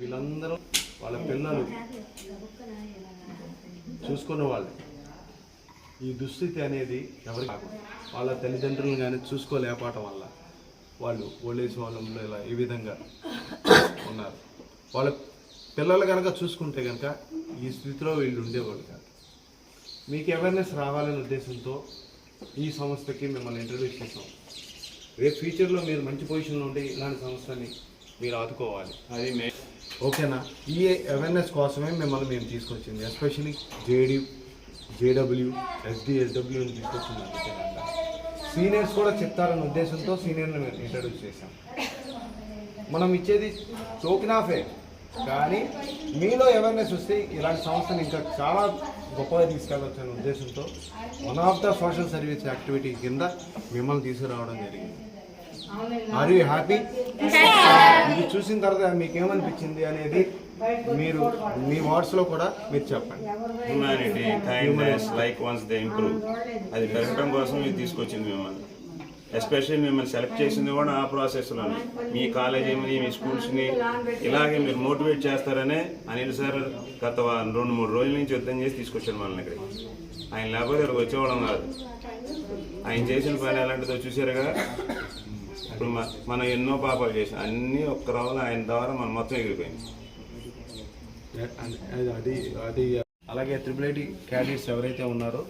వీళ్ళందరూ వాళ్ళ పిల్లలు చూసుకున్న వాళ్ళు. ఈ దుస్థితి అనేది ఎవరికి వాళ్ళ తల్లిదండ్రులు కానీ చూసుకోలేకపోవటం వల్ల వాళ్ళు ఓల్డేజ్ వాళ్ళంలో ఇలా ఈ విధంగా ఉన్నారు. వాళ్ళ పిల్లలు కనుక చూసుకుంటే కనుక ఈ స్థితిలో వీళ్ళు ఉండేవాళ్ళు కాదు. మీకు అవేర్నెస్ రావాలనే ఉద్దేశంతో ఈ సంస్థకి మిమ్మల్ని ఇంట్రడ్యూస్ చేసాం రేపు ఫ్యూచర్లో మీరు మంచి పొజిషన్లో ఉండి ఇలాంటి సంస్థని మీరు ఆదుకోవాలి. అది మే ఓకేనా? ఈ అవేర్నెస్ కోసమే మిమ్మల్ని మేము తీసుకొచ్చింది. ఎస్పెషలీ జేడి జేడబ్ల్యూ ఎస్డిఎస్డబ్ల్యూని తీసుకొచ్చింది. సీనియర్స్ కూడా చెప్తారన్న ఉద్దేశంతో సీనియర్ని మేము ఇంట్రడ్యూస్ చేశాం. మనం ఇచ్చేది టోకెన్ ఆఫే కానీ మీలో అవేర్నెస్ వస్తే ఇలాంటి సంస్థను ఇంకా చాలా గొప్పగా తీసుకెళ్ళవచ్చు అనే ఉద్దేశంతో one of the social service activity కింద మిమ్మల్ని తీసుకురావడం జరిగింది. ఆర్ యూ హ్యాపీ ఇది చూసిన తర్వాత మీకు ఏమనిపించింది అనేది మీరు మీ వర్డ్స్లో కూడా మీరు చెప్పండి. Humanity kindness like once they improve అది పెరగడం కోసం ఇది తీసుకొచ్చింది మిమ్మల్ని. ఎస్పెషల్లీ మిమ్మల్ని సెలెక్ట్ చేసింది కూడా ఆ ప్రాసెస్లోనే మీ కాలేజీని మీ స్కూల్స్ని ఇలాగే మీరు మోటివేట్ చేస్తారనే అనిల్ సార్ గత రెండు మూడు రోజుల నుంచి యుద్ధం చేసి తీసుకొచ్చాడు మనల్ని ఇక్కడికి. ఆయన లేకపోతే ఇక్కడికి వచ్చేవాళ్ళం కాదు. ఆయన చేసిన పని ఎలాంటిదో చూసారుగా ఇప్పుడు మనం ఎన్నో పాపాలు చేసాం అన్నీ ఒక్క రోజులు ఆయన ద్వారా మనం మొత్తం ఎగిరిపోయింది. అది అది అలాగే త్రిపుల్ ఐటీ క్యాడెట్స్ ఎవరైతే ఉన్నారో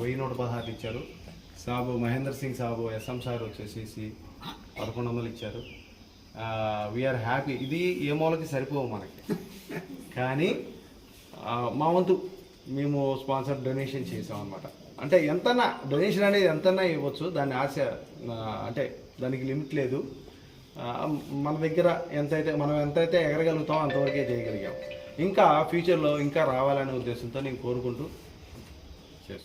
వెయ్యి నూట పదహారు ఇచ్చారు. సాబు మహేందర్ సింగ్ సాబు ఎస్ఎం సార్ వచ్చేసేసి పదకొండు వందలు ఇచ్చారు. వీఆర్ హ్యాపీ ఇది ఏ మూలకి సరిపోవు మనకి. కానీ మా వంతు మేము స్పాన్సర్ డొనేషన్ చేసాం అనమాట అంటే ఎంతనా డొనేషన్ అనేది ఎంతనా ఇవ్వచ్చు దాని ఆశ అంటే దానికి లిమిట్ లేదు. మన దగ్గర ఎంతైతే మనం ఎంతైతే ఎగరగలుగుతామో అంతవరకే చేయగలిగాం. ఇంకా ఫ్యూచర్లో ఇంకా రావాలనే ఉద్దేశంతో నేను కోరుకుంటూ